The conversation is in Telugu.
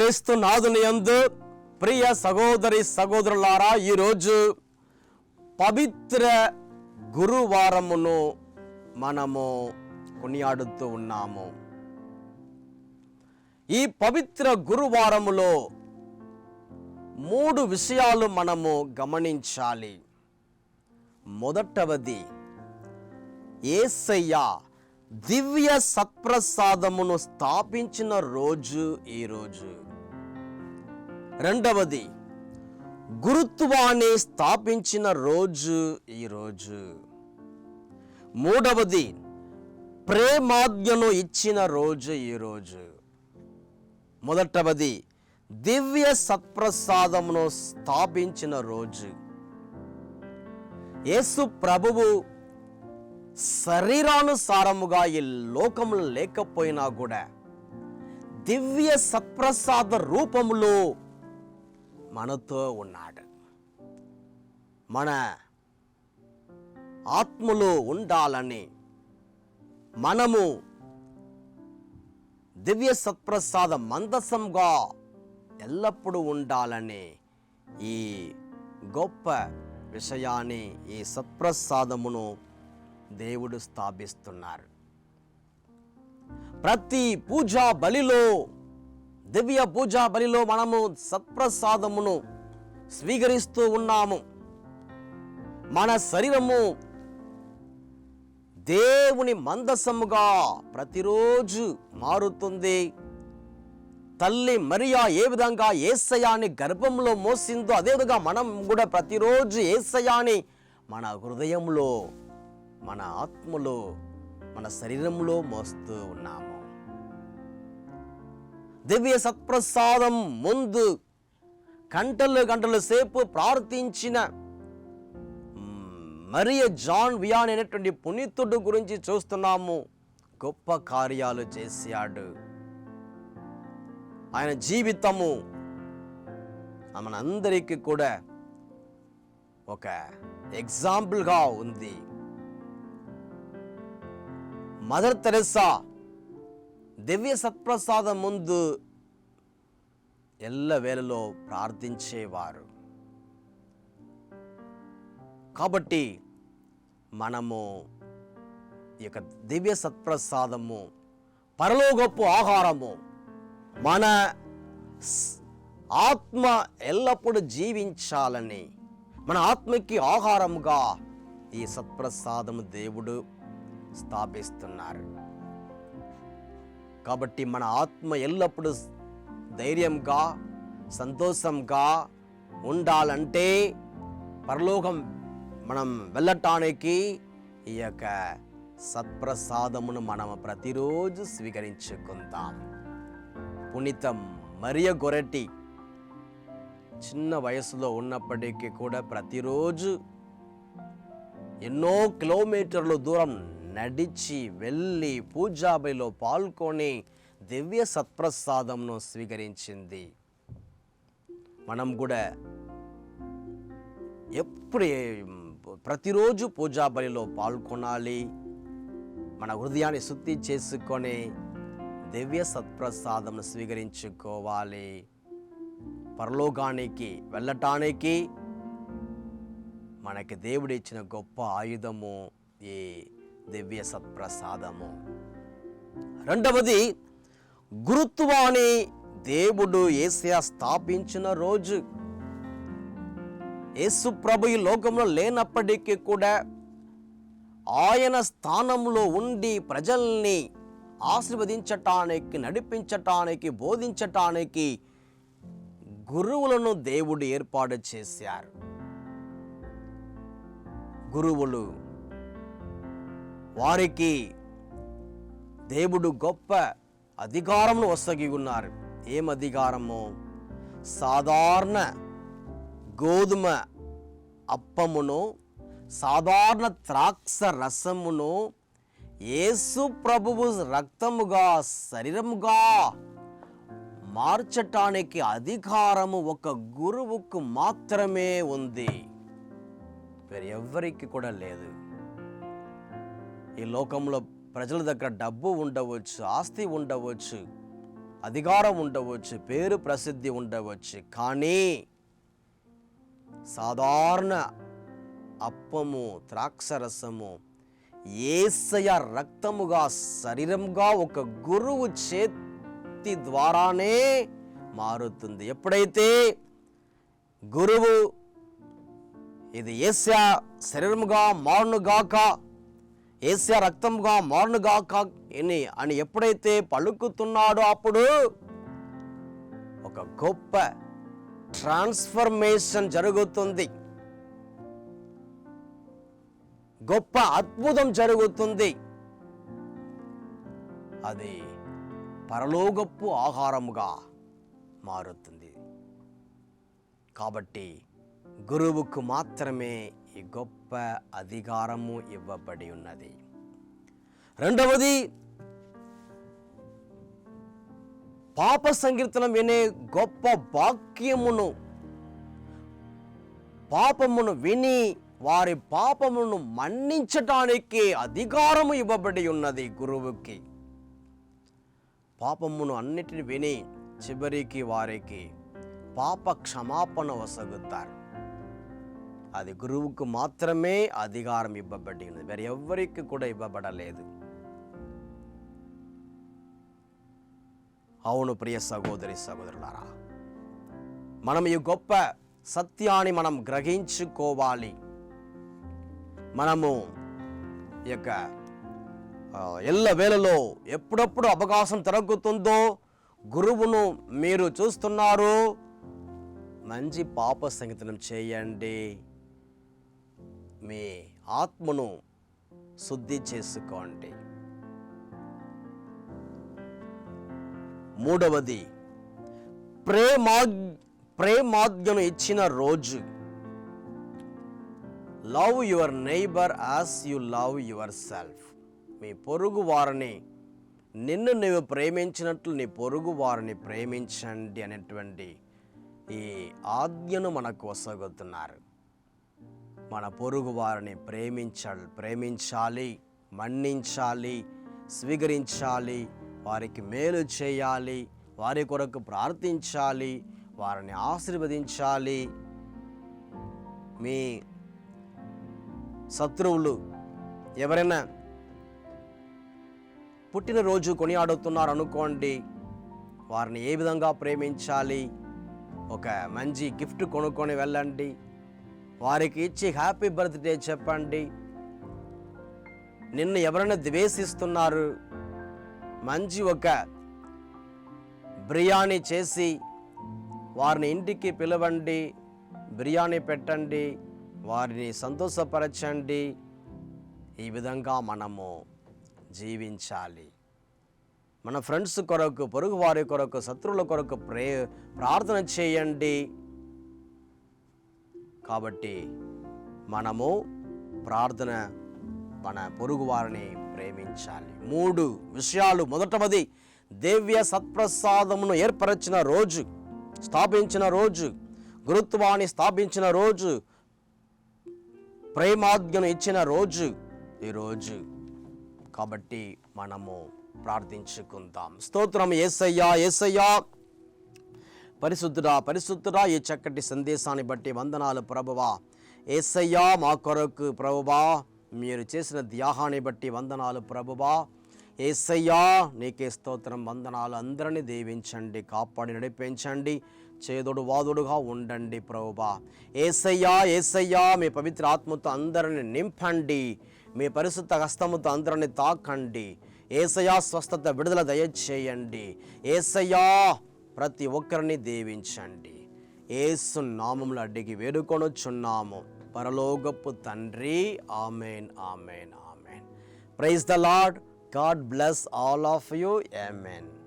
క్రీస్తు నాదుని యందు ప్రియ సహోదరి సహోదరులారా ఈరోజు పవిత్ర గురువారమును మనము కొనియాడుతూ ఉన్నాము. ఈ పవిత్ర గురువారములో మూడు విషయాలు మనము గమనించాలి. మొదటవది ఏసయ్య దివ్య సత్ప్రసాదమును స్థాపించిన రోజు ఈ రోజు రెండవది గురుత్వాన్ని స్థాపించిన రోజు ఈరోజు మూడవది ప్రేమాజ్ఞను ఇచ్చిన రోజు ఈరోజు మొదటవది దివ్య సత్ప్రసాదమును స్థాపించిన రోజు. యేసు ప్రభువు శరీరానుసారముగా ఈ లోకములు లేకపోయినా కూడా దివ్య సత్ప్రసాద రూపములో మనతో ఉన్నాడు. మన ఆత్మలో ఉండాలని మనము దివ్య సత్ప్రసాద మందసంగా ఎల్లప్పుడూ ఉండాలని ఈ గొప్ప విషయాన్ని ఈ సత్ప్రసాదమును దేవుడు స్థాపిస్తున్నారు. ప్రతి పూజా బలిలో దివ్య పూజా బలిలో మనము సత్ప్రసాదమును స్వీకరిస్తూ ఉన్నాము. మన శరీరము దేవుని మందసముగా ప్రతిరోజు మారుతుంది. తల్లి మరియా ఏ విధంగా ఏసయాన్ని గర్భంలో మోసిందో అదేవిధంగా మనం కూడా ప్రతిరోజు ఏసయాన్ని మన హృదయంలో మన ఆత్మలో మన శరీరంలో మోస్తూ ఉన్నాము. దివ్య సత్ప్రసాదం ముందు గంటలు గంటల సేపు ప్రార్థించిన మరియ జాన్ వియాన్ అనేటువంటి పునీతుడు గురించి చూస్తున్నాము. గొప్ప కార్యాలు చేశాడు. ఆయన జీవితము మనందరికీ కూడా ఒక ఎగ్జాంపుల్గా ఉంది. మదర్ తెరెసా దివ్య సత్ప్రసాదం ముందు ఎల్ల వేళలో ప్రార్థించేవారు. కాబట్టి మనము ఈ యొక్క దివ్య సత్ప్రసాదము పరలోగొప్పు ఆహారము మన ఆత్మ ఎల్లప్పుడూ జీవించాలని మన ఆత్మకి ఆహారముగా ఈ సత్ప్రసాదము దేవుడు స్థాపిస్తున్నారు. కాబట్టి మన ఆత్మ ఎల్లప్పుడూ ధైర్యంగా సంతోషంగా ఉండాలంటే పరలోకం మనం వెళ్ళటానికి ఈ యొక్క సత్ప్రసాదమును మనం ప్రతిరోజు స్వీకరించుకుందాం. పునీత మరియ గొరటి చిన్న వయసులో ఉన్నప్పటికీ కూడా ప్రతిరోజు ఎన్నో కిలోమీటర్ల దూరం నడిచి వెళ్ళి పూజాబిలో పాల్గొని దివ్య సత్ప్రసాదంను స్వీకరించింది. మనం కూడా ఎప్పుడు ప్రతిరోజు పూజా బలిలో పాల్గొనాలి. మన హృదయాన్ని శుద్ధి చేసుకొని దివ్య సత్ప్రసాదం స్వీకరించుకోవాలి. పరలోకానికి వెళ్ళటానికి మనకి దేవుడిచ్చిన గొప్ప ఆయుధము ఈ దివ్య సత్ప్రసాదము. రెండవది గురుత్వాన్ని దేవుడు ఏసియా స్థాపించిన రోజు. యేసు ప్రభు ఈ లోకంలో లేనప్పటికీ కూడా ఆయన స్థానంలో ఉండి ప్రజల్ని ఆశీర్వదించటానికి నడిపించటానికి బోధించటానికి గురువులను దేవుడు ఏర్పాటు చేశారు. గురువులు వారికి దేవుడు గొప్ప అధికారమును వస్తగి ఉన్నారు ఏం అధికారము? సాధారణ గోధుమ అప్పమును సాధారణ ద్రాక్ష రసమును యేసు ప్రభువు రక్తముగా శరీరముగా మార్చటానికి అధికారము ఒక గురువుకు మాత్రమే ఉంది. వేరెవ్వరికి కూడా లేదు. ఈ లోకంలో ప్రజల దగ్గర డబ్బు ఉండవచ్చు ఆస్తి ఉండవచ్చు అధికారం ఉండవచ్చు పేరు ప్రసిద్ధి ఉండవచ్చు. కానీ సాధారణ అప్పము ద్రాక్షరసము ఏసయ రక్తముగా శరీరంగా ఒక గురువు చేతి ద్వారానే మారుతుంది. ఎప్పుడైతే గురువు ఇది ఏసయ శరీరముగా మారునుగాక ఏస్యా రక్తముగా మారునుగాక అని అని ఎప్పుడైతే పలుకుతున్నాడో అప్పుడు ఒక గొప్ప ట్రాన్స్ఫర్మేషన్ జరుగుతుంది. గొప్ప అద్భుతం జరుగుతుంది. అది పరలోగప్పు ఆహారముగా మారుతుంది. కాబట్టి గురువుకు మాత్రమే ఈ గొప్ప గొప్ప అధికారము ఇవ్వబడి ఉన్నది. రెండవది పాప సంకీర్తనం వినే గొప్ప వాక్యమును పాపమును విని వారి పాపమును మన్నించటానికి అధికారము ఇవ్వబడి ఉన్నది గురువుకి. పాపమును అన్నిటిని విని చివరికి వారికి పాప క్షమాపణ వసగుతారు. అది గురువుకు మాత్రమే అధికారం ఇవ్వబడి ఉన్నది వేరే ఎవరికి కూడా ఇవ్వబడలేదు. అవును ప్రియ సహోదరి సహోదరులారా మనం ఈ గొప్ప సత్యాన్ని మనం గ్రహించుకోవాలి. మనము ఈ యొక్క ఎల్ల వేళలో ఎప్పుడప్పుడు అవకాశం తిరుగుతుందో గురువును మీరు చూస్తున్నారు. మంచి పాప సంగీతం చేయండి. మీ ఆత్మను శుద్ధి చేసుకోండి. మూడవది ప్రేమా ప్రేమాజ్ఞను ఇచ్చిన రోజు. Love your neighbour as you love yourself మీ పొరుగు వారిని నిన్ను నువ్వు ప్రేమించినట్లు నీ పొరుగు వారిని ప్రేమించండి అనేటువంటి ఈ ఆజ్ఞను మనకు వసగుతున్నారు మన పొరుగు వారిని ప్రేమించాలి ప్రేమించాలి మన్నించాలి స్వీకరించాలి వారికి మేలు చేయాలి వారి కొరకు ప్రార్థించాలి వారిని ఆశీర్వదించాలి. మీ శత్రువులు ఎవరైనా పుట్టినరోజు కొనియాడుతున్నారు అనుకోండి వారిని ఏ విధంగా ప్రేమించాలి? ఒక మంచి గిఫ్ట్ కొనుక్కొని వెళ్ళండి. వారికి ఇచ్చి హ్యాపీ బర్త్డే చెప్పండి. నిన్ను ఎవరైనా ద్వేషిస్తున్నారు? మంచి ఒక బిర్యానీ చేసి వారిని ఇంటికి పిలవండి. బిర్యానీ పెట్టండి. వారిని సంతోషపరచండి. ఈ విధంగా మనము జీవించాలి. మన ఫ్రెండ్స్ కొరకు పొరుగు వారి కొరకు శత్రువుల కొరకు ప్రే ప్రార్థన చేయండి. కాబట్టి మనము ప్రార్థన మన పొరుగు వారిని ప్రేమించాలి. మూడు విషయాలు. మొదటవది దేవ్య సత్ప్రసాదమును ఏర్పరచిన రోజు స్థాపించిన రోజు గురుత్వాన్ని స్థాపించిన రోజు ప్రేమాజ్ఞను ఇచ్చిన రోజు ఈరోజు కాబట్టి మనము ప్రార్థించుకుందాం. స్తోత్రం ఏసయ్యా ఏసయ్యా. పరిశుద్ధుడా పరిశుద్ధుడా ఈ చక్కటి సందేశాన్ని బట్టి వందనాలు ప్రభువా. ఏసయ్యా మా కొరకు ప్రభువా మీరు చేసిన ధ్యాహాన్ని బట్టి వందనాలు ప్రభువా. ఏసయ్యా నీకే స్తోత్రం వందనాలు అందరినీ దీవించండి కాపాడి నడిపించండి చేదుడు వాదుడుగా ఉండండి ప్రభువా. ఏసయ్యా ఏసయ్యా మీ పవిత్ర ఆత్మతో అందరిని నింపండి మీ పరిశుద్ధ హస్తముతో అందరిని తాకండి. ఏసయ్యా స్వస్థత విడుదల దయచేయండి. ఏసయ్యా ప్రతి ఒక్కరిని దీవించండి. ఏసు నామములు అడ్డికి వేడుకొనొచ్చున్నాము పరలోగపు తండ్రి amen amen amen. Praise the Lord. God bless all of you. Amen.